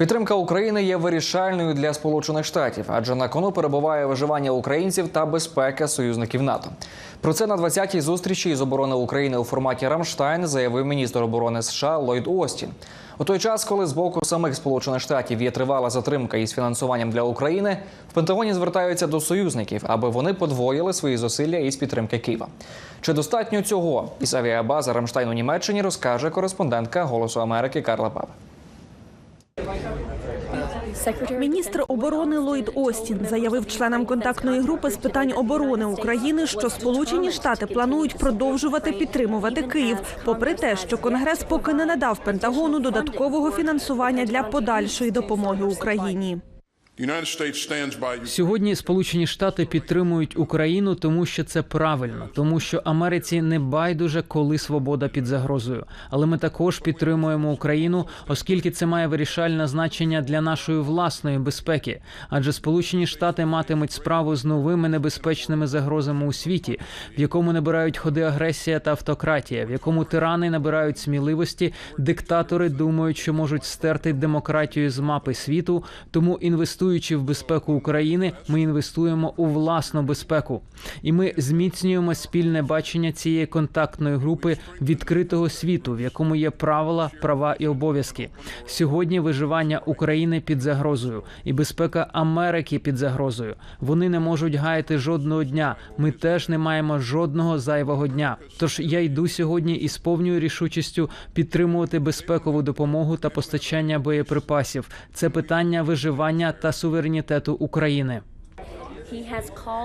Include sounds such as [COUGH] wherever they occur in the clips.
Підтримка України є вирішальною для Сполучених Штатів, адже на кону перебуває виживання українців та безпека союзників НАТО. Про це на 20-й зустрічі із оборони України у форматі Рамштайн заявив міністр оборони США Ллойд Остін. У той час, коли з боку самих Сполучених Штатів є тривала затримка із фінансуванням для України, в Пентагоні звертаються до союзників, аби вони подвоїли свої зусилля із підтримки Києва. Чи достатньо цього із авіабази Рамштайн у Німеччині розкаже кореспондентка Голосу Америки Карла Папа. Міністр оборони Ллойд Остін заявив членам контактної групи з питань оборони України, що Сполучені Штати планують продовжувати підтримувати Київ, попри те, що Конгрес поки не надав Пентагону додаткового фінансування для подальшої допомоги Україні. Сьогодні Сполучені Штати підтримують Україну, тому що це правильно, тому що Америці не байдуже, коли свобода під загрозою. Але ми також підтримуємо Україну, оскільки це має вирішальне значення для нашої власної безпеки. Адже Сполучені Штати матимуть справу з новими небезпечними загрозами у світі, в якому набирають ходи агресія та автократія, в якому тирани набирають сміливості, диктатори думають, що можуть стерти демократію з мапи світу. Тому інвестуючи в безпеку України, ми інвестуємо у власну безпеку, і ми зміцнюємо спільне бачення цієї контактної групи відкритого світу, в якому є правила, права і обов'язки. Сьогодні виживання України під загрозою і безпека Америки під загрозою. Вони не можуть гаяти жодного дня. Ми теж не маємо жодного зайвого дня. Тож я йду сьогодні із повною рішучістю підтримувати безпекову допомогу та постачання боєприпасів. Це питання виживання та суверенітету України.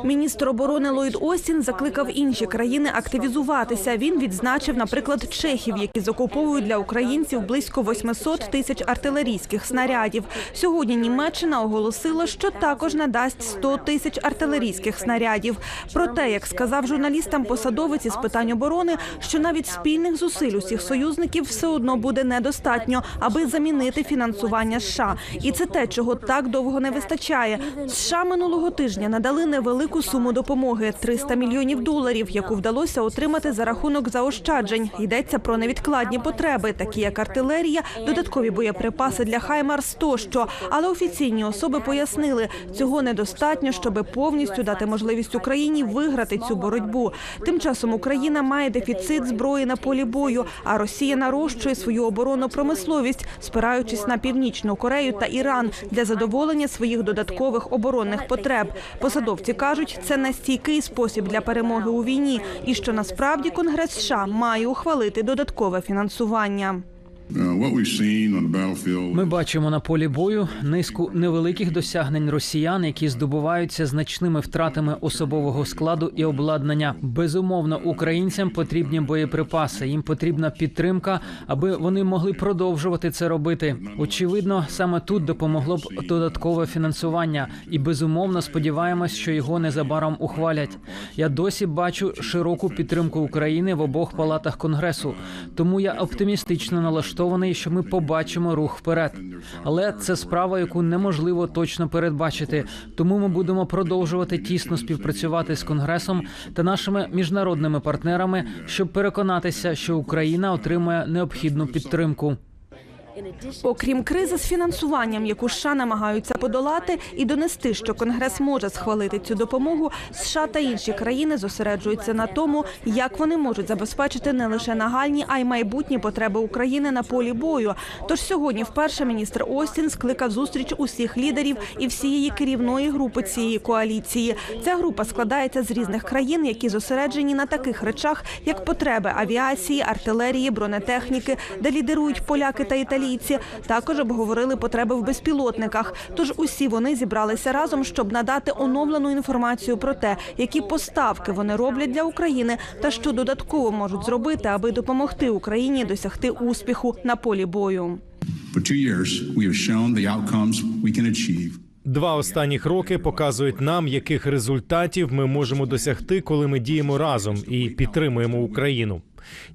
Міністр оборони Ллойд Остін закликав інші країни активізуватися. Він відзначив, наприклад, чехів, які закуповують для українців близько 800 тисяч артилерійських снарядів. Сьогодні Німеччина оголосила, що також надасть 100 тисяч артилерійських снарядів. Проте, як сказав журналістам посадовець із питань оборони, що навіть спільних зусиль усіх союзників все одно буде недостатньо, аби замінити фінансування США. І це те, чого так довго не вистачає. США минулого тижня надали невелику суму допомоги 300 мільйонів доларів, яку вдалося отримати за рахунок заощаджень. Йдеться про невідкладні потреби, такі як артилерія, додаткові боєприпаси для Хаймарс тощо. Але офіційні особи пояснили, цього недостатньо, щоб повністю дати можливість Україні виграти цю боротьбу. Тим часом Україна має дефіцит зброї на полі бою, а Росія нарощує свою оборонну промисловість, спираючись на північну Корею та Іран для задоволення своїх додаткових оборонних потреб. Посадовці кажуть, це настійкий спосіб для перемоги у війні, і що насправді Конгрес США має ухвалити додаткове фінансування. Ми бачимо на полі бою низку невеликих досягнень росіян, які здобуваються значними втратами особового складу і обладнання. Безумовно, українцям потрібні боєприпаси. Їм потрібна підтримка, аби вони могли продовжувати це робити. Очевидно, саме тут допомогло б додаткове фінансування, і безумовно сподіваємось, що його незабаром ухвалять. Я досі бачу широку підтримку України в обох палатах конгресу. Тому я оптимістично налаштований, що ми побачимо рух вперед. Але це справа, яку неможливо точно передбачити. Тому ми будемо продовжувати тісно співпрацювати з конгресом та нашими міжнародними партнерами, щоб переконатися, що Україна отримує необхідну підтримку. Окрім кризи з фінансуванням, яку США намагаються подолати, і донести, що Конгрес може схвалити цю допомогу, США та інші країни зосереджуються на тому, як вони можуть забезпечити не лише нагальні, а й майбутні потреби України на полі бою. Тож сьогодні вперше міністр Остін скликав зустріч усіх лідерів і всієї керівної групи цієї коаліції. Ця група складається з різних країн, які зосереджені на таких речах, як потреби авіації, артилерії, бронетехніки, де лідирують поляки та італійці. Також обговорили потреби в безпілотниках. Тож усі вони зібралися разом, щоб надати оновлену інформацію про те, які поставки вони роблять для України, та що додатково можуть зробити, аби допомогти Україні досягти успіху на полі бою. Два останніх роки показують нам, яких результатів ми можемо досягти, коли ми діємо разом і підтримуємо Україну.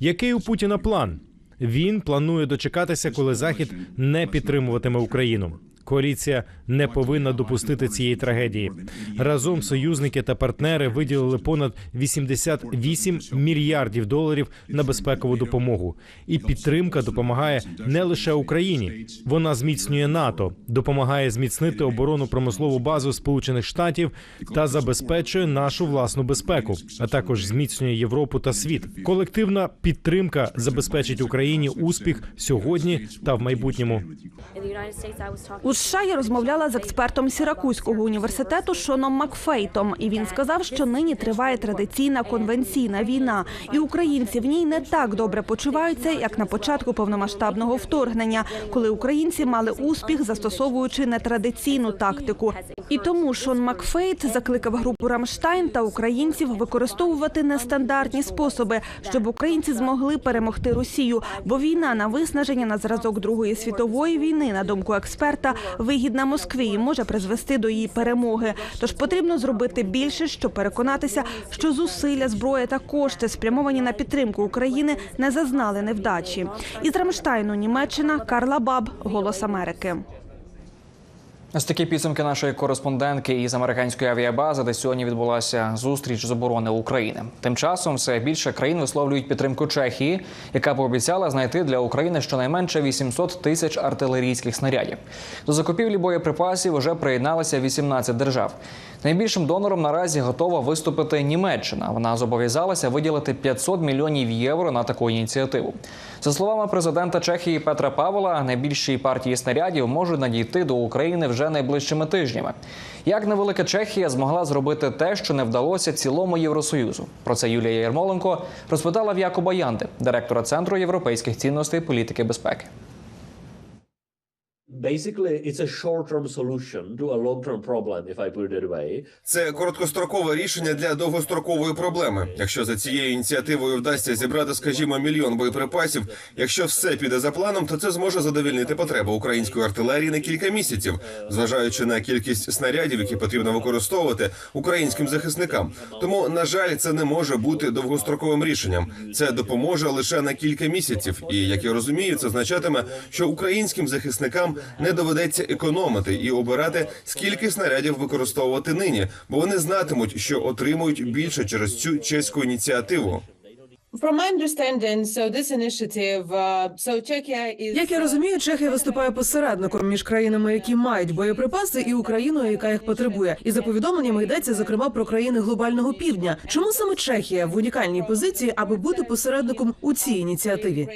Який у Путіна план? Він планує дочекатися, коли Захід не підтримуватиме Україну. Коаліція не повинна допустити цієї трагедії. Разом союзники та партнери виділили понад 88 мільярдів доларів на безпекову допомогу. І підтримка допомагає не лише Україні, вона зміцнює НАТО, допомагає зміцнити оборонну промислову базу Сполучених Штатів та забезпечує нашу власну безпеку, а також зміцнює Європу та світ. Колективна підтримка забезпечить Україні успіх сьогодні та в майбутньому. У США я розмовляла з експертом Сіракузького університету Шоном Макфейтом, і він сказав, що нині триває традиційна конвенційна війна, і українці в ній не так добре почуваються, як на початку повномасштабного вторгнення, коли українці мали успіх, застосовуючи нетрадиційну тактику. І тому Шон Макфейт закликав групу Рамштайн та українців використовувати нестандартні способи, щоб українці змогли перемогти Росію. Бо війна на виснаження на зразок Другої світової війни, на думку експерта, вигідна Москві і може призвести до її перемоги. Тож потрібно зробити більше, щоб переконатися, що зусилля, зброя та кошти, спрямовані на підтримку України, не зазнали невдачі. Із Рамштайну Німеччина Карла Баб, Голос Америки. Ось такі підсумки нашої кореспондентки із американської авіабази, де сьогодні відбулася зустріч з оборони України. Тим часом все більше країн висловлюють підтримку Чехії, яка пообіцяла знайти для України щонайменше 800 тисяч артилерійських снарядів. До закупівлі боєприпасів вже приєдналися 18 держав. Найбільшим донором наразі готова виступити Німеччина. Вона зобов'язалася виділити 500 мільйонів євро на таку ініціативу. За словами президента Чехії Петра Павла, найбільші партії снарядів можуть надійти до України вже найближчими тижнями. Як невелика Чехія змогла зробити те, що не вдалося цілому Євросоюзу? Про це Юлія Єрмоленко розпитала в Якуба Янди, директора центру європейських цінностей політики безпеки. Basically it's a short-term solution to a long-term problem if i put it that way Це короткострокове рішення для довгострокової проблеми. Якщо за цією ініціативою вдасться зібрати, скажімо, мільйон боєприпасів, якщо все піде за планом, то це зможе задовільнити потреби української артилерії на кілька місяців, зважаючи на кількість снарядів, які потрібно використовувати українським захисникам. Тому, на жаль, це не може бути довгостроковим рішенням. Це допоможе лише на кілька місяців. І як я розумію, це означатиме, що українським захисникам не доведеться економити і обирати, скільки снарядів використовувати нині, бо вони знатимуть, що отримують більше через цю чеську ініціативу. Як я розумію, Чехія виступає посередником між країнами, які мають боєприпаси, і Україною, яка їх потребує. І за повідомленнями йдеться зокрема про країни глобального півдня. Чому саме Чехія в унікальній позиції, аби бути посередником у цій ініціативі?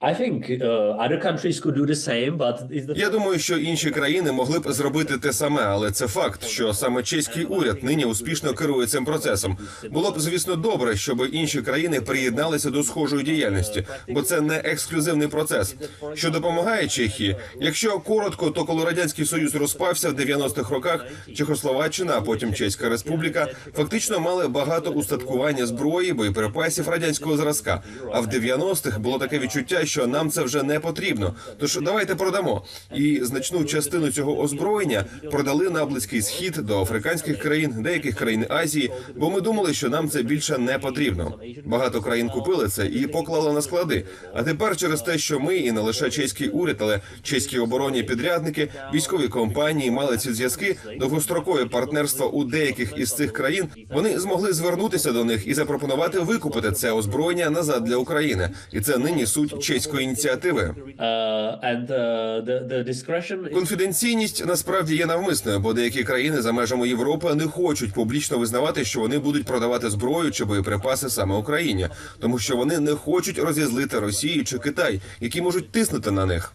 i think uh, other countries could do the same but is the Я думаю, що інші країни могли б зробити те саме, але це факт, що саме чеський уряд нині успішно керує цим процесом. Було б, звісно, добре, щоб інші країни приєдналися до схожої діяльності, бо це не ексклюзивний процес. Що допомагає Чехії? Якщо коротко, то коли радянський союз розпався в 90-х роках, Чехословаччина, а потім Чеська Республіка, фактично мали багато устаткування зброї, боєприпасів радянського зразка. А в 90-х було таке відчуття, що нам це вже не потрібно. Тож давайте продамо. І значну частину цього озброєння продали на близький схід до африканських країн, деяких країн Азії, бо ми думали, що нам це більше не потрібно. Багато країн купили це і поклали на склади. А тепер через те, що ми і не лише чеський уряд, але чеські оборонні підрядники, військові компанії мали ці зв'язки, довгострокове партнерство у деяких із цих країн. Вони змогли звернутися до них і запропонувати викупити це озброєння назад для України. І це нині суть чеської ініціативи. uh, uh, Конфіденційність насправді є навмисною, бо деякі країни за межами Європи не хочуть публічно визнавати, що вони будуть продавати зброю чи боєприпаси саме Україні, тому що вони не хочуть розізлити Росію чи Китай, які можуть тиснути на них.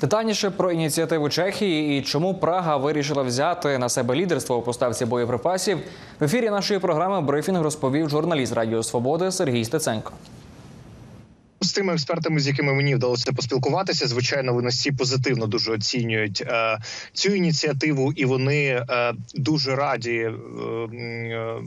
Детальніше про ініціативу Чехії і чому Прага вирішила взяти на себе лідерство у поставці боєприпасів в ефірі нашої програми брифінг розповів журналіст Радіо Свободи Сергій Стеценко. З тими експертами, з якими мені вдалося поспілкуватися, звичайно, вони всі позитивно дуже оцінюють е, цю ініціативу, і вони е, дуже раді е, е,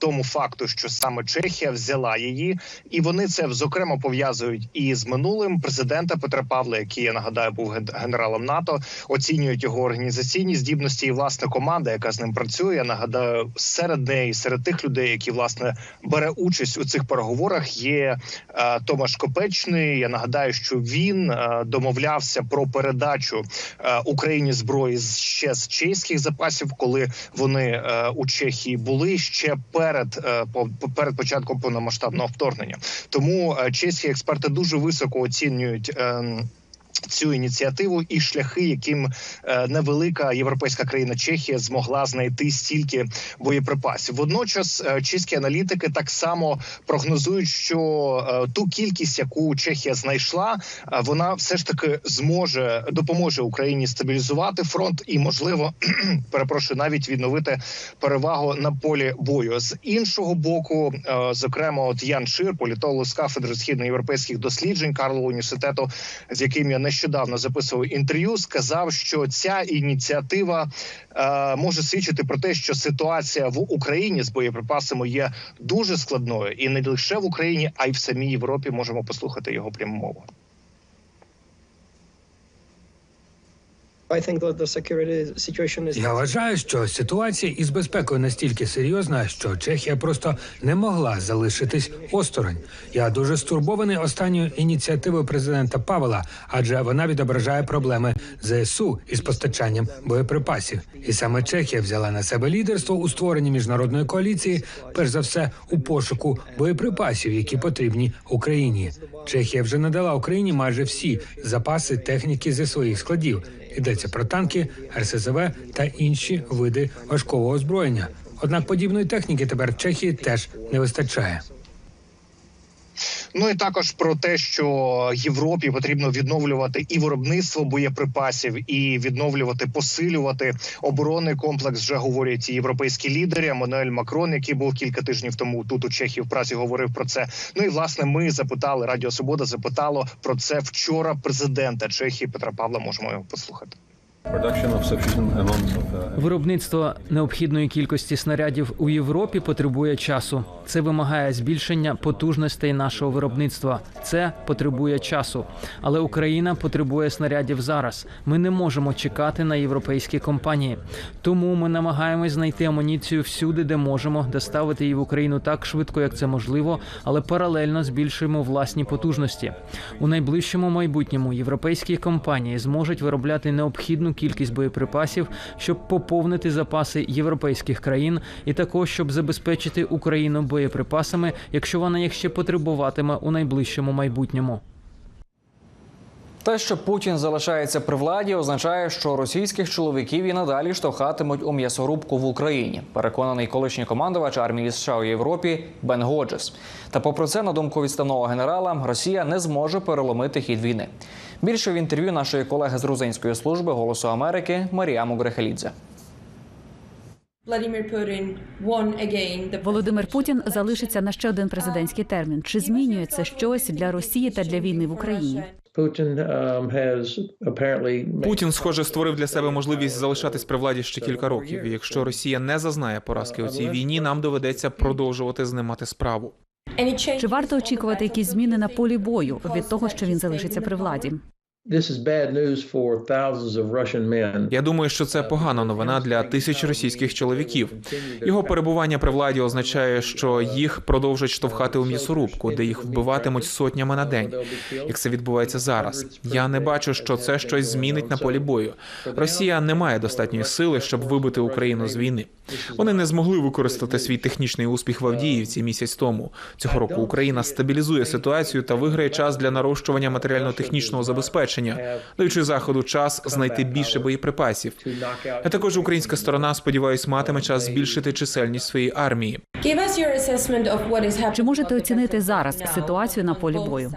тому факту, що саме Чехія взяла її, і вони це зокрема пов'язують і з минулим президента Петра Павла, який я нагадаю був ген- генералом НАТО. Оцінюють його організаційні здібності і власне команда, яка з ним працює. Я нагадаю, серед неї, серед тих людей, які власне бере участь у цих переговорах, є е, Томаш Копечний. Я нагадаю, що він е, домовлявся про передачу е, Україні зброї ще з чеських запасів, коли вони е, у Чехії були ще перед, е, перед початком повномасштабного вторгнення. Тому е, чеські експерти дуже високо оцінюють. Цю ініціативу і шляхи, яким е, невелика європейська країна Чехія змогла знайти стільки боєприпасів. Водночас е, чеські аналітики так само прогнозують, що е, ту кількість, яку Чехія знайшла, вона все ж таки зможе допоможе Україні стабілізувати фронт і, можливо, [CLEARS THROAT] перепрошую, навіть відновити перевагу на полі бою. З іншого боку, зокрема, от Ян Шир, політолог з кафедри східноєвропейських досліджень Карлового університету, з яким я нещодавно записував інтерв'ю, сказав, що ця ініціатива е, може свідчити про те, що ситуація в Україні з боєприпасами є дуже складною, і не лише в Україні, а й в самій Європі. Можемо послухати його пряму мову. Я вважаю, що ситуація із безпекою настільки серйозна, що Чехія просто не могла залишитись осторонь. Я дуже стурбований останньою ініціативою президента Павла, адже вона відображає проблеми ЗСУ із постачанням боєприпасів. І саме Чехія взяла на себе лідерство у створенні міжнародної коаліції, перш за все у пошуку боєприпасів, які потрібні Україні. Чехія вже надала Україні майже всі запаси техніки зі своїх складів. Йдеться про танки, РСЗВ та інші види важкого озброєння. Однак подібної техніки тепер в Чехії теж не вистачає. Ну і також про те, що Європі потрібно відновлювати і виробництво боєприпасів, і відновлювати, посилювати оборонний комплекс. Вже говорять і європейські лідери. Еммануель Макрон, який був кілька тижнів тому тут у Чехії в праці, говорив про це. Ну і власне ми запитали Радіо Свобода запитало про це вчора президента Чехії Петра Павла. Можемо його послухати. Виробництво необхідної кількості снарядів у Європі потребує часу. Це вимагає збільшення потужностей нашого виробництва. Це потребує часу. Але Україна потребує снарядів зараз. Ми не можемо чекати на європейські компанії. Тому ми намагаємось знайти амуніцію всюди, де можемо, доставити її в Україну так швидко, як це можливо, але паралельно збільшуємо власні потужності. У найближчому майбутньому європейські компанії зможуть виробляти необхідну кількість боєприпасів, щоб поповнити запаси європейських країн, і також щоб забезпечити Україну боєприпасами, якщо вона їх ще потребуватиме у найближчому майбутньому. Те, що Путін залишається при владі, означає, що російських чоловіків і надалі штовхатимуть у м'ясорубку в Україні. Переконаний колишній командувач армії США у Європі Бен Годжес. Та попри це, на думку відставного генерала, Росія не зможе переломити хід війни. Більше в інтерв'ю нашої колеги з грузинської служби Голосу Америки Маріаму Грехелідзе. Володимир Путін залишиться на ще один президентський термін. Чи змінює це щось для Росії та для війни в Україні? Путін, схоже, створив для себе можливість залишатись при владі ще кілька років. І якщо Росія не зазнає поразки у цій війні, нам доведеться продовжувати з ним мати справу. Чи варто очікувати якісь зміни на полі бою від того, що він залишиться при владі? Я думаю, що це погана новина для тисяч російських чоловіків. Його перебування при владі означає, що їх продовжать штовхати у м'ясорубку, де їх вбиватимуть сотнями на день. Як це відбувається зараз? Я не бачу, що це щось змінить на полі бою. Росія не має достатньої сили, щоб вибити Україну з війни. Вони не змогли використати свій технічний успіх в Авдіївці місяць тому. Цього року Україна стабілізує ситуацію та виграє час для нарощування матеріально-технічного забезпечення, даючи заходу час знайти більше боєприпасів. А також українська сторона, сподіваюсь, матиме час збільшити чисельність своєї армії. Чи можете оцінити зараз ситуацію на полі бою?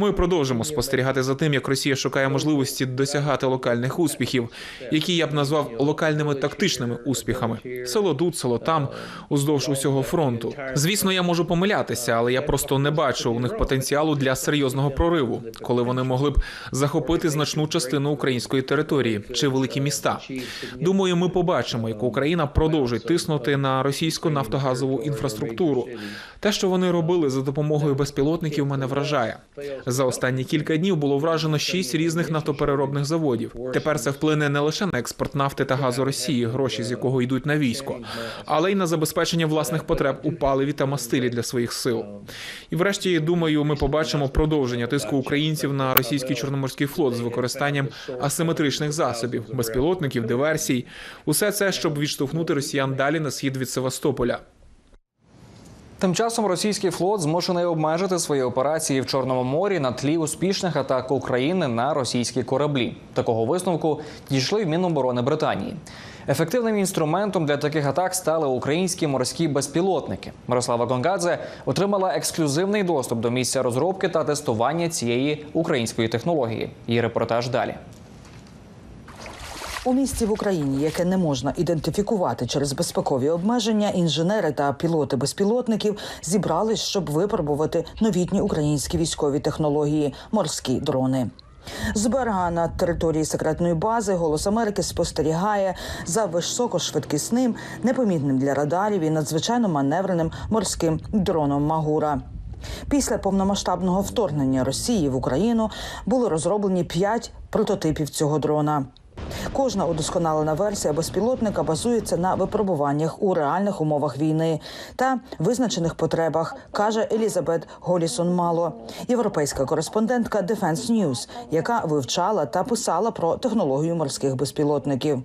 Ми продовжимо спостерігати за тим, як Росія шукає можливості досягати локальних успіхів, які я б назвав локальними тактичними успіхами. Село тут, село там, уздовж усього фронту. Звісно, я можу помилятися, але я просто не бачу у них потенціалу для серйозного прориву, коли вони могли б захопити значну частину української території чи великі міста. Думаю, ми побачимо, як Україна продовжить тиснути на російську нафтогазову інфраструктуру. Те, що вони робили за допомогою безпілотників, мене вражає. За останні кілька днів було вражено шість різних нафтопереробних заводів. Тепер це вплине не лише на експорт нафти та газу Росії, гроші з якого йдуть на військо, але й на забезпечення власних потреб у паливі та мастилі для своїх сил. І врешті, думаю, ми побачимо продовження тиску українців на російський чорноморський флот з використанням асиметричних засобів, безпілотників, диверсій. Усе це щоб відштовхнути росіян далі на схід від Севастополя. Тим часом російський флот змушений обмежити свої операції в Чорному морі на тлі успішних атак України на російські кораблі. Такого висновку дійшли в Міноборони Британії. Ефективним інструментом для таких атак стали українські морські безпілотники. Мирослава Гонгадзе отримала ексклюзивний доступ до місця розробки та тестування цієї української технології. Її репортаж далі. У місті в Україні, яке не можна ідентифікувати через безпекові обмеження, інженери та пілоти безпілотників зібрались, щоб випробувати новітні українські військові технології морські дрони. З берега на території секретної бази Голос Америки спостерігає за високошвидкісним, непомітним для радарів і надзвичайно маневреним морським дроном Магура. Після повномасштабного вторгнення Росії в Україну були розроблені п'ять прототипів цього дрона. Кожна удосконалена версія безпілотника базується на випробуваннях у реальних умовах війни та визначених потребах, каже Елізабет Голісон Мало, європейська кореспондентка Defense News, яка вивчала та писала про технологію морських безпілотників.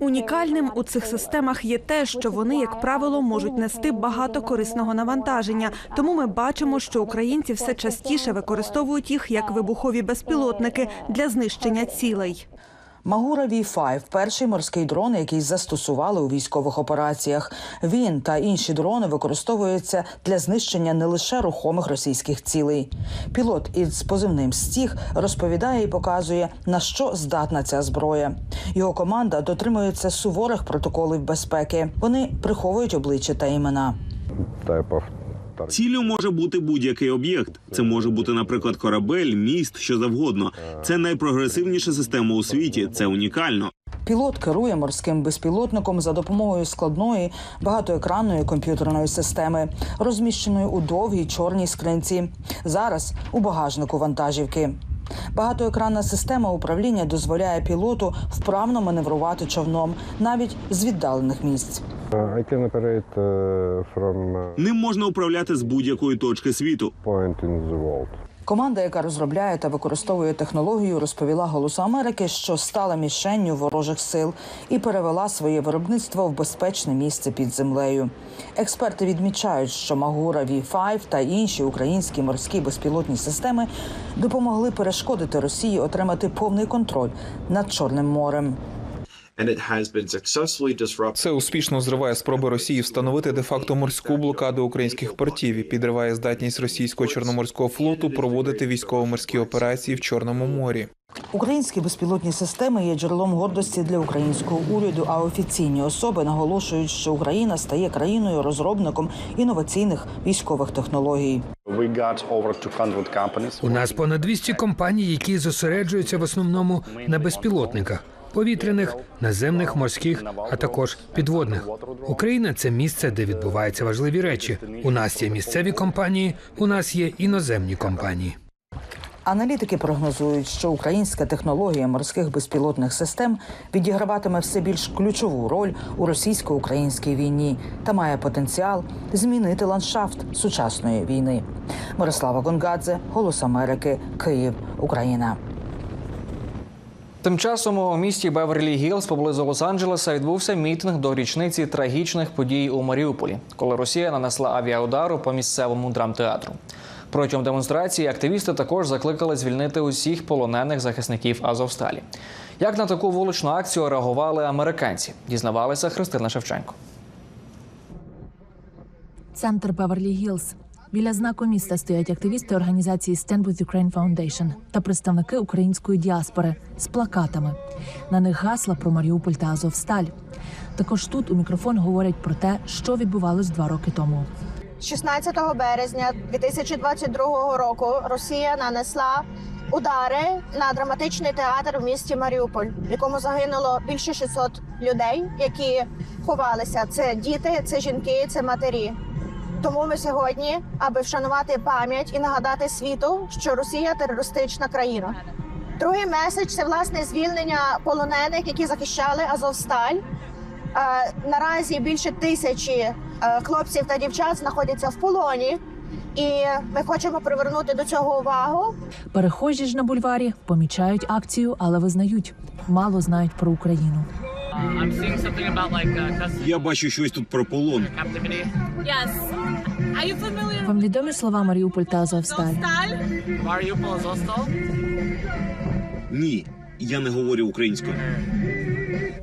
Унікальним у цих системах є те, що вони, як правило, можуть нести багато корисного навантаження. Тому ми бачимо, що українці все частіше використовують їх як вибухові безпілотники для знищення цілей. Магура V5 – перший морський дрон, який застосували у військових операціях. Він та інші дрони використовуються для знищення не лише рухомих російських цілей. Пілот із позивним стіг розповідає і показує на що здатна ця зброя. Його команда дотримується суворих протоколів безпеки. Вони приховують обличчя та імена. Ціллю може бути будь-який об'єкт. Це може бути, наприклад, корабель, міст, що завгодно. Це найпрогресивніша система у світі. Це унікально. Пілот керує морським безпілотником за допомогою складної багатоекранної комп'ютерної системи, розміщеної у довгій чорній скринці. Зараз у багажнику вантажівки. Багатоекранна система управління дозволяє пілоту вправно маневрувати човном навіть з віддалених місць. Ним можна управляти з будь-якої точки світу. Команда, яка розробляє та використовує технологію, розповіла Голосу Америки, що стала мішенню ворожих сил і перевела своє виробництво в безпечне місце під землею. Експерти відмічають, що Магура V5 та інші українські морські безпілотні системи допомогли перешкодити Росії отримати повний контроль над Чорним морем. Це успішно зриває спроби Росії встановити де-факто морську блокаду українських портів і підриває здатність російського чорноморського флоту проводити військово-морські операції в Чорному морі. Українські безпілотні системи є джерелом гордості для українського уряду. А офіційні особи наголошують, що Україна стає країною розробником інноваційних військових технологій. У нас понад 200 компаній, які зосереджуються в основному на безпілотниках. Повітряних, наземних, морських, а також підводних. Україна це місце, де відбуваються важливі речі. У нас є місцеві компанії, у нас є іноземні компанії. Аналітики прогнозують, що українська технологія морських безпілотних систем відіграватиме все більш ключову роль у російсько-українській війні та має потенціал змінити ландшафт сучасної війни. Мирослава Гонгадзе, Голос Америки, Київ, Україна. Тим часом у місті Беверлі Гілз поблизу Лос-Анджелеса відбувся мітинг до річниці трагічних подій у Маріуполі, коли Росія нанесла авіаудару по місцевому драмтеатру. Протягом демонстрації активісти також закликали звільнити усіх полонених захисників Азовсталі. Як на таку вуличну акцію реагували американці? Дізнавалася Христина Шевченко. Центр Беверлі Гілз. Біля знаку міста стоять активісти організації Stand with Ukraine Foundation та представники української діаспори з плакатами. На них гасла про Маріуполь та Азовсталь. Також тут у мікрофон говорять про те, що відбувалось два роки тому. 16 березня 2022 року Росія нанесла удари на драматичний театр в місті Маріуполь, в якому загинуло більше 600 людей, які ховалися. Це діти, це жінки, це матері. Тому ми сьогодні, аби вшанувати пам'ять і нагадати світу, що Росія терористична країна. Другий меседж це власне звільнення полонених, які захищали Азовсталь. Е, Наразі більше тисячі е, хлопців та дівчат знаходяться в полоні, і ми хочемо привернути до цього увагу. Перехожі ж на бульварі помічають акцію, але визнають, мало знають про Україну. Я бачу щось тут про полон. Yes. Are you familiar Вам відомі слова Маріуполь та Азовсталь? Ні, я не говорю українською.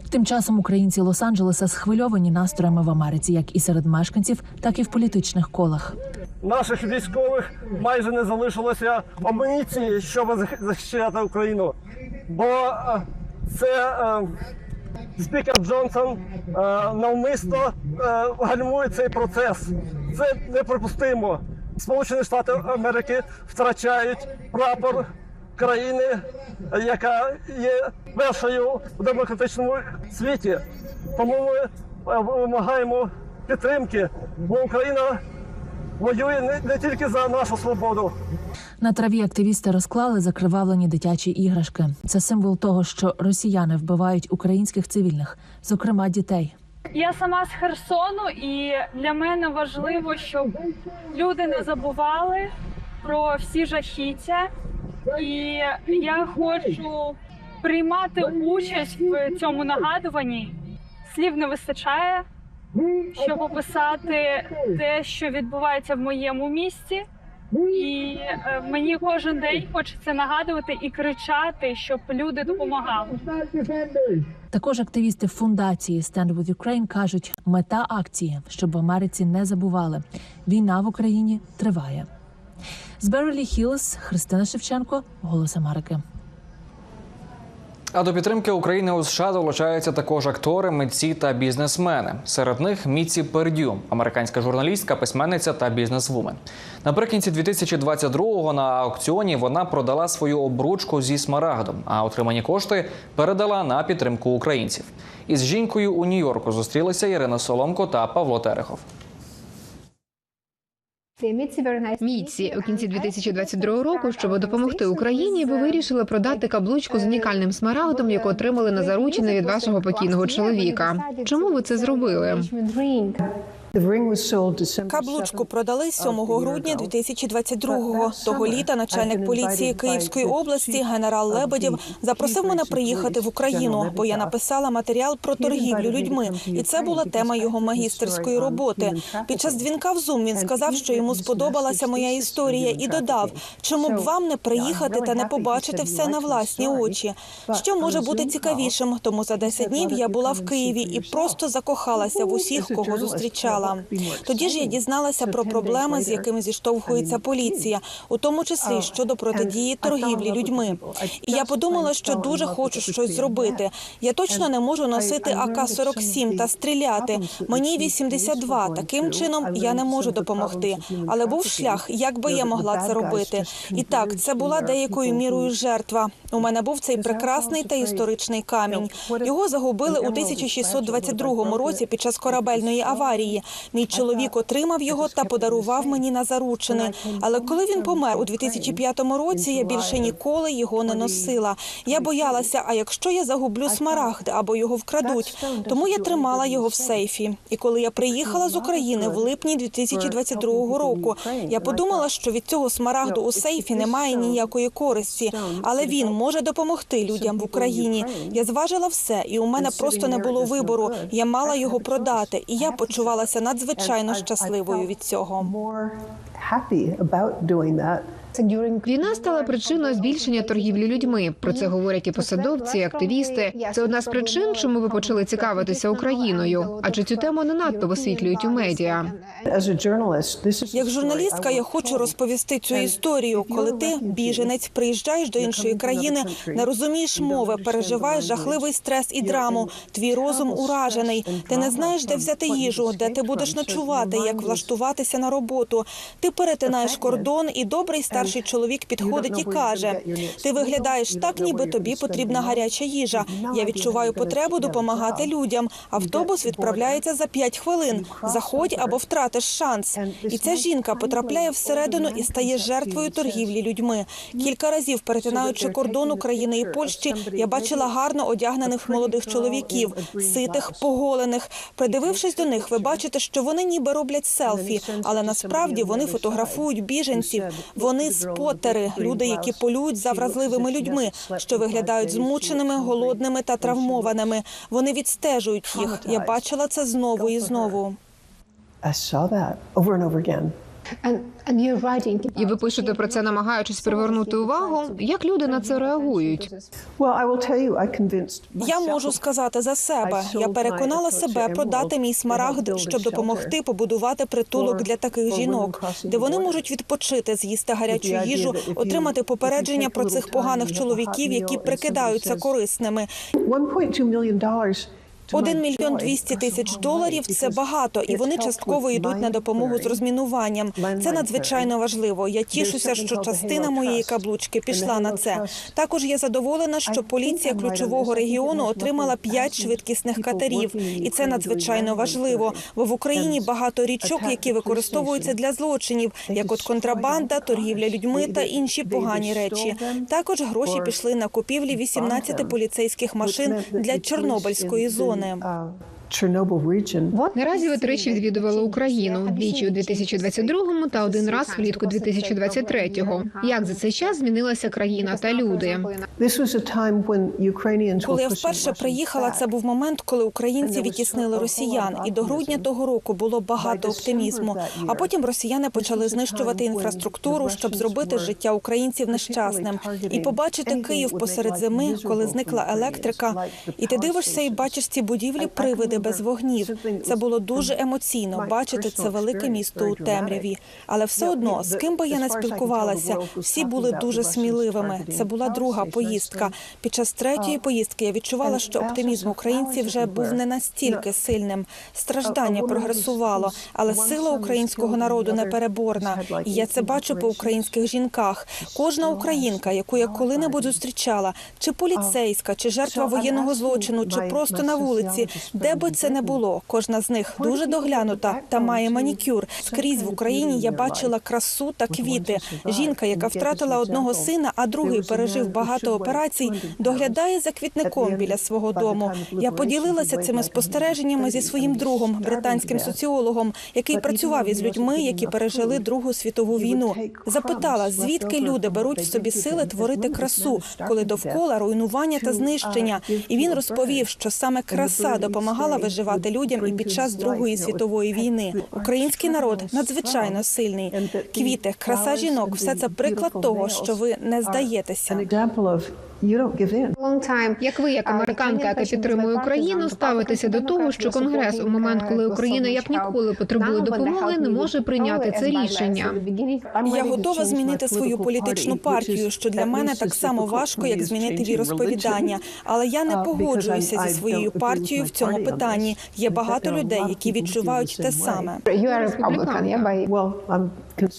Тим часом українці Лос-Анджелеса схвильовані настроями в Америці, як і серед мешканців, так і в політичних колах. Наших військових майже не залишилося амуніції, щоб зах- захищати Україну. Бо е, це е, спікер Джонсон е, навмисно е, гальмує цей процес. Це неприпустимо. Сполучені Штати Америки втрачають прапор країни, яка є першою в демократичному світі. Тому ми е, вимагаємо підтримки, бо Україна воює не, не тільки за нашу свободу. На траві активісти розклали закривавлені дитячі іграшки. Це символ того, що росіяни вбивають українських цивільних, зокрема дітей. Я сама з Херсону, і для мене важливо, щоб люди не забували про всі жахіття. І я хочу приймати участь в цьому нагадуванні. Слів не вистачає, щоб описати те, що відбувається в моєму місті. І е, мені кожен день хочеться нагадувати і кричати, щоб люди допомагали. Також активісти фундації Stand with Ukraine кажуть, мета акції, щоб в Америці не забували. Війна в Україні триває. З Беверлі Хілз Христина Шевченко, Голос Америки. А до підтримки України у США долучаються також актори, митці та бізнесмени. Серед них Міці Пердю, американська журналістка, письменниця та бізнесвумен. Наприкінці 2022-го на аукціоні вона продала свою обручку зі смарагдом, а отримані кошти передала на підтримку українців. Із жінкою у Нью-Йорку зустрілися Ірина Соломко та Павло Терехов. Міці у кінці 2022 року, щоб допомогти Україні, ви вирішили продати каблучку з унікальним смарагдом, яку отримали на заручення від вашого покійного чоловіка. Чому ви це зробили? Каблучку продали 7 грудня 2022-го. Того літа начальник поліції Київської області генерал Лебедєв запросив мене приїхати в Україну, бо я написала матеріал про торгівлю людьми, і це була тема його магістерської роботи. Під час дзвінка в Zoom він сказав, що йому сподобалася моя історія, і додав, чому б вам не приїхати та не побачити все на власні очі. Що може бути цікавішим? Тому за 10 днів я була в Києві і просто закохалася в усіх, кого зустрічала. Тоді ж я дізналася про проблеми, з якими зіштовхується поліція, у тому числі щодо протидії торгівлі людьми. І я подумала, що дуже хочу щось зробити. Я точно не можу носити АК-47 та стріляти. Мені 82. Таким чином я не можу допомогти. Але був шлях, як би я могла це робити. І так, це була деякою мірою жертва. У мене був цей прекрасний та історичний камінь. Його загубили у 1622 році під час корабельної аварії. Мій чоловік отримав його та подарував мені на заручини. Але коли він помер у 2005 році, я більше ніколи його не носила. Я боялася, а якщо я загублю смарагд або його вкрадуть, тому я тримала його в сейфі. І коли я приїхала з України в липні 2022 року, я подумала, що від цього смарагду у сейфі немає ніякої користі, але він може допомогти людям в Україні. Я зважила все, і у мене просто не було вибору. Я мала його продати, і я почувалася надзвичайно щасливою від цього. Війна стала причиною збільшення торгівлі людьми. Про це говорять і посадовці, і активісти. Це одна з причин, чому ви почали цікавитися Україною. Адже цю тему не надто висвітлюють у медіа. Як журналістка, я хочу розповісти цю історію. Коли ти, біженець, приїжджаєш до іншої країни, не розумієш мови, переживаєш жахливий стрес і драму. Твій розум уражений. Ти не знаєш, де взяти їжу, де ти будеш ночувати, як влаштуватися на роботу. Ти перетинаєш кордон, і добрий старший чоловік підходить і каже: Ти виглядаєш так, ніби тобі потрібна гаряча їжа. Я відчуваю потребу допомагати людям. Автобус відправляється за п'ять хвилин. Заходь або втратиш шанс. І ця жінка потрапляє всередину і стає жертвою торгівлі людьми. Кілька разів перетинаючи кордон України і Польщі, я бачила гарно одягнених молодих чоловіків, ситих, поголених. Придивившись до них, ви бачите, що вони ніби роблять селфі, але насправді вони фотографують біженців. Вони спотери, люди, які полюють за вразливими людьми, що виглядають змученими, голодними та травмованими. Вони відстежують їх. Я бачила це знову і знову. І ви пишете про це, намагаючись привернути увагу. Як люди на це реагують? Я можу сказати за себе. Я переконала себе продати мій смарагд, щоб допомогти побудувати притулок для таких жінок, де вони можуть відпочити, з'їсти гарячу їжу, отримати попередження про цих поганих чоловіків, які прикидаються корисними. 1,2 мільйон доларів 1 мільйон 200 тисяч доларів це багато, і вони частково йдуть на допомогу з розмінуванням. Це надзвичайно важливо. Я тішуся, що частина моєї каблучки пішла на це. Також я задоволена, що поліція ключового регіону отримала 5 швидкісних катерів, і це надзвичайно важливо. Бо в Україні багато річок, які використовуються для злочинів, як от контрабанда, торгівля людьми та інші погані речі. Також гроші пішли на купівлі 18 поліцейських машин для Чорнобильської зони. 啊。Наразі ви тричі відвідували Україну двічі у 2022 та один раз влітку 2023-го. Як за цей час змінилася країна та люди? Коли я вперше приїхала, це був момент, коли українці відтіснили росіян, і до грудня того року було багато оптимізму. А потім росіяни почали знищувати інфраструктуру, щоб зробити життя українців нещасним. І побачити Київ посеред зими, коли зникла електрика, і ти дивишся і бачиш ці будівлі, привиди без вогнів. Це було дуже емоційно бачити це велике місто у темряві. Але все одно, з ким би я не спілкувалася, всі були дуже сміливими. Це була друга поїздка. Під час третьої поїздки я відчувала, що оптимізм українців вже був не настільки сильним. Страждання прогресувало, але сила українського народу непереборна. І я це бачу по українських жінках. Кожна українка, яку я коли-небудь зустрічала, чи поліцейська, чи жертва воєнного злочину, чи просто на вулиці, де би це не було. Кожна з них дуже доглянута та має манікюр. Скрізь в Україні я бачила красу та квіти. Жінка, яка втратила одного сина, а другий пережив багато операцій, доглядає за квітником біля свого дому. Я поділилася цими спостереженнями зі своїм другом, британським соціологом, який працював із людьми, які пережили Другу світову війну. Запитала, звідки люди беруть в собі сили творити красу, коли довкола руйнування та знищення. І він розповів, що саме краса допомагала виживати людям і під час Другої світової війни. Український народ надзвичайно сильний. Квіти, краса жінок все це приклад того, що ви не здаєтеся. Як ви, як американка, яка підтримує Україну, ставитеся до того, що Конгрес у момент, коли Україна як ніколи потребує допомоги, не може прийняти це рішення? Я готова змінити свою політичну партію, що для мене так само важко, як змінити віросповідання. Але я не погоджуюся зі своєю партією в цьому питанні. Є багато людей, які відчувають те саме.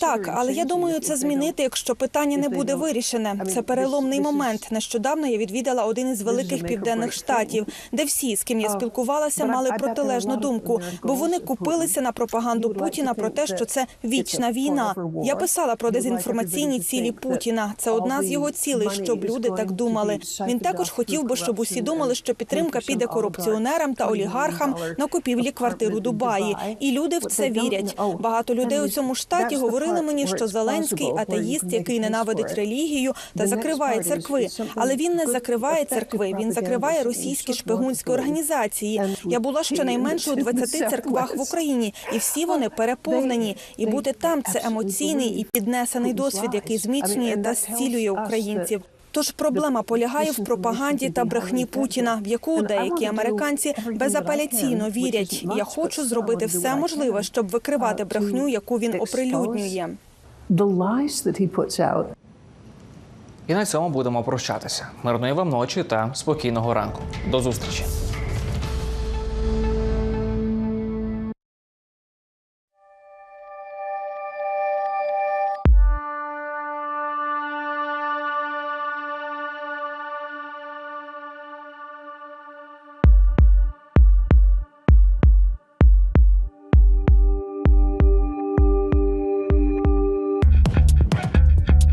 Так, але я думаю, це змінити, якщо питання не буде вирішене. Це переломний момент. Нещодавно я відвідала один із великих південних штатів, де всі, з ким я спілкувалася, мали протилежну думку, бо вони купилися на пропаганду Путіна про те, що це вічна війна. Я писала про дезінформаційні цілі Путіна. Це одна з його цілей, щоб люди так думали. Він також хотів би, щоб усі думали, що підтримка піде корупціонерам та олігархам олігархам на купівлі квартир у Дубаї. І люди в це вірять. Багато людей у цьому штаті говорили мені, що Зеленський атеїст, який ненавидить релігію та закриває церкви. Але він не закриває церкви. Він закриває російські шпигунські організації. Я була щонайменше у 20 церквах в Україні, і всі вони переповнені. І бути там це емоційний і піднесений досвід, який зміцнює та зцілює українців. Тож проблема полягає в пропаганді та брехні Путіна, в яку деякі американці безапеляційно вірять. Я хочу зробити все можливе, щоб викривати брехню, яку він оприлюднює. І на цьому будемо прощатися. Мирної вам ночі та спокійного ранку. До зустрічі.